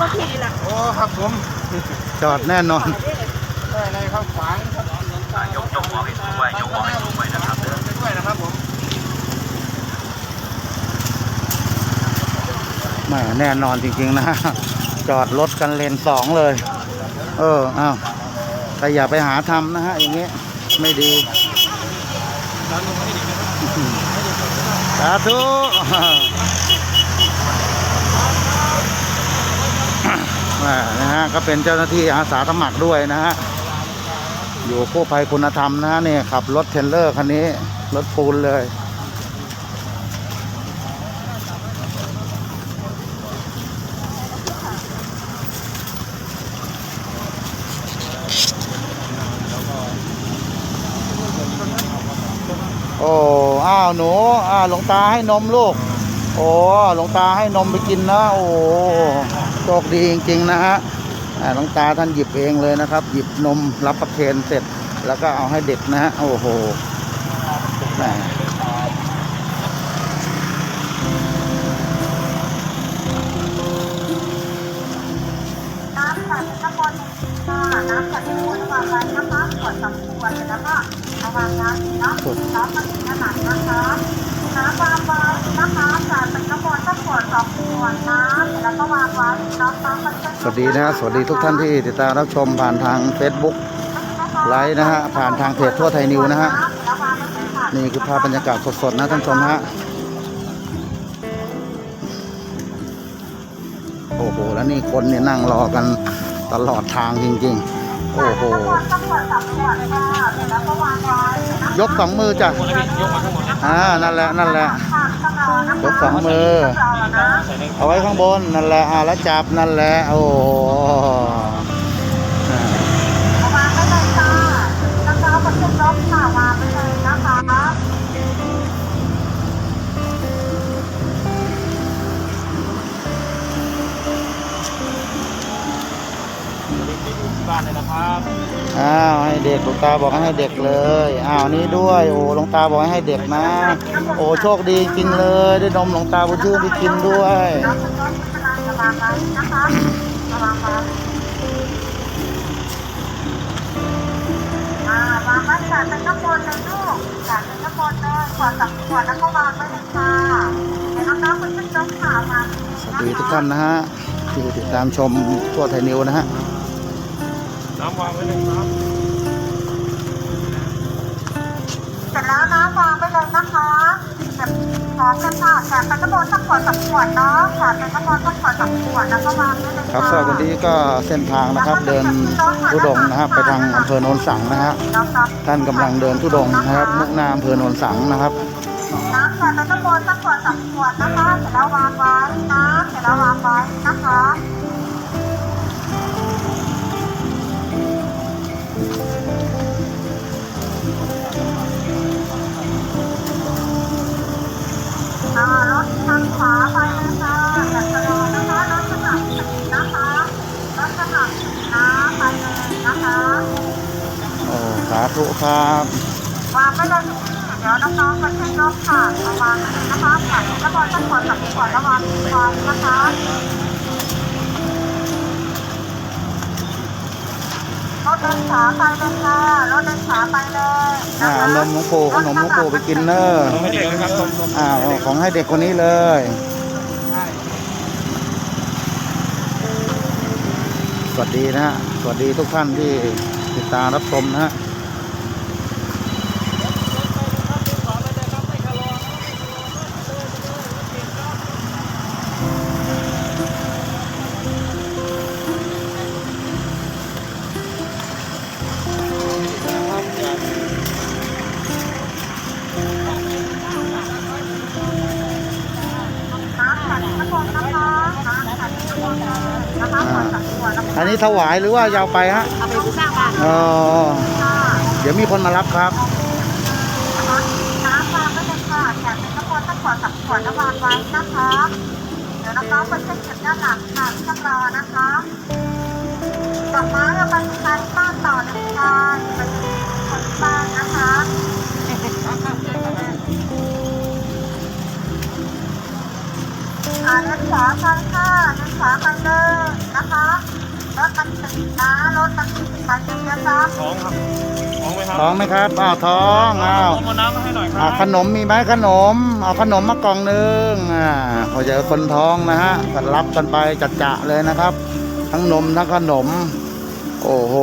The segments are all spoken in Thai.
ว่าพี่ล่ะโอ้ครับผมจอดแน่นอนด้อะไรครับขวางครับยกยกหัวให้สูงไว้ยกหัวให้สูงไว้นะครับด้วยนะครับผมแหมแน่นอนจริงๆนะจอดรถกันเลนสองเลย เอออ้าวแต่อย่าไปหาทำนะฮะอย่างเงี้ยไม่ดีสาธุ แหม นะฮะก็เป็นเจ้าหน้าที่อาสาสมัครด้วยนะฮะอยู่กู้ภัยคุณธรรมนะฮะเนี่ยขับรถเทรลเลอร์คันนี้รถปูนเลยโอ้ อ้าวหนูอ้าวหลวงตาให้นมลูก โอ้ หลวงตาให้นมไปกินนะ โอ้ โชคดีจริง ๆ นะฮะอ่าหลวงตาท่านหยิบเองเลยนะครับ หยิบนมรับประเคนเสร็จ แล้วก็เอาให้เด็กนะฮะโอ้โหแหมน้ำจากข้างบนค่ะน้ำจากข้างบนวางไว้นะคะขวดสองขวดแล้วก็เอาวางน้ำเนาะน้ำมันขนาดนะคะ น้ำวางไว้นะคะจากข้างบนก็ขวดสองขวดน้ำแล้วก็วางไว้น้ำน้ำมันสวัสดีนะฮะสวัสดีทุกท่านที่ติดตามรับชมผ่านทาง Facebook ไลฟ์นะฮะผ่านทางเพจทั่วไทยนิวนะฮะนี่คือภาพบรรยากาศสดๆนะท่านผู้ชมฮะโอ้โหแล้วนี่คนเนี่ยนั่งรอกันตลอดทางจริงๆ โอ้โห ยกสองมือจ้ะ อ่า นั่นแหละ นั่นแหละยกสองมือ เอาไว้ข้างบน นั่นแหละ อ่า แล้วจับ นั่นแหละ โอ้านเลยนะครับอ้าวให้เด็กหลวงตาบอกให้เด็กเลยอ้าวนี่ด้วยโอ้หลวงตาบอกให้เด็กนะ โอ้โชคดีจริงเลยได้นมหลวงตาบุญชื่นได้กินด้วยน้ำขึ้นรถกำลังจะวางไว้นะคะวางไว้อ่าวางไว้จัดเป็นข้างบนเลยลูกจัดเป็นข้างบนเลยขวดสองขวดแล้วก็วางไว้เลยค่ะเดี๋ยวน้องๆคนขึ้นรถค่ะวางสวัสดีทุกท่านนะฮะที่ติดตามชมทั่วไทยนิวนะฮะ น้ำวางไว้เลยครับเสร็จแล้วนะวางไปเลยนะคะเก็บพร้อมกันค่ะจัดเป็นข้างบนสักขวดสองขวดเนาะจัดเป็นข้างบนสักขวดสองขวดแล้วก็วางไว้เลยครับค่ะสำหรับวันนี้ก็เส้นทางนะครับ เดินทุดงค์นะครับ ไปทางอำเภอโนนสังนะฮะท่านกำลังเดินทุดงค์นะครับ มุ่งหน้าอำเภอโนนสังนะครับน้ำจากตะโกนสักขวดสองขวดนะคะเสร็จแล้ววางไว้นะเสร็จแล้ววางไว้นะคะ โอ้สาธุครับวางไปเลยทุกที่เดี๋ยวน้องๆมาเช็ครถค่ะเอาวางเลยนะคะผ่านตะโกนสักขวดสองขวดแล้ววางวางนะคะรถเดินขาไปเลยค่ะรถเดินขาไปเลยอ่านะคะนมหลวงปู่ขนมหลวงปู่ไปกินเนอะไม่เด็กนะครับนมนมอ่าของให้เด็กคนนี้เลย สวัสดีนะฮะสวัสดีทุกท่านที่ ติดตามรับชมนะฮะ นะคะขวดสองขวดแล้วก็อันนี้ถวายหรือว่ายาวไปฮะเอาไปสร้างบ้านอ๋อค่ะเดี๋ยวมีคนมารับครับนะคะน้ำวางไว้เลยค่ะแถมเป็นตะโกนสักขวดสองขวดแล้ววางไว้นะคะเดี๋ยวน้องๆมาเช็คเก็บด้านหลังค่ะที่ต้องรอนะคะดอกไม้เอาไปที่ร้านบ้านต่อเลยค่ะไปคนที่บ้านนะคะอ่าเลี้ยวขวาไปค่ะเลี้ยวขวาไปเลย นะคะรถมันติดนะรถมันติดไปเยอะๆครับท้องครับท้องไหมครับท้องไหมครับอ้าวท้องอ้าวเอาน้ำมาให้หน่อยคอ่ารับขนมมีไหมขนม เอาขนมมากล่องหนึงอ่าพอเจอคนท้องนะฮะก็รับกันไปจัดจะเลยนะครับ ทั้งนมทั้งขนม โอ้โห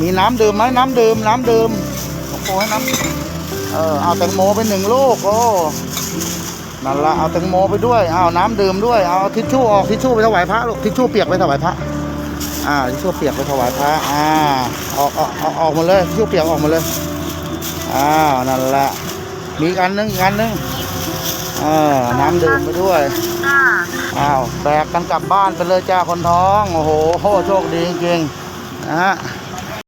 มีน้ำดื่มไหมน้ำดื่ม น้ำดื่มโอ้โหให้น้ำเออเอาแตงโมไปหนึ่งลูกโอ้ นั่นละเอาแตงโมไปด้วยเอาน้ำดื่มด้วยเอาทิชชู่ออกทิชชู่ไปถวายพระลูกทิชชู่เปียกไปถวายพระอ่าทิชชู่เปียกไปถวายพระอ่าออกออกออกออกหมาเลยทิชชู่เปียกออกหมาเลยอ้าวนั่นแหละมีอีกอันนึงอีกอันนึงเออน้ำดื่มไปด้วยอ่าอ้าวแบกกันกลับบ้านไปเลยจ้าคนท้องโอ้โหโชคดีจริงๆนะฮะ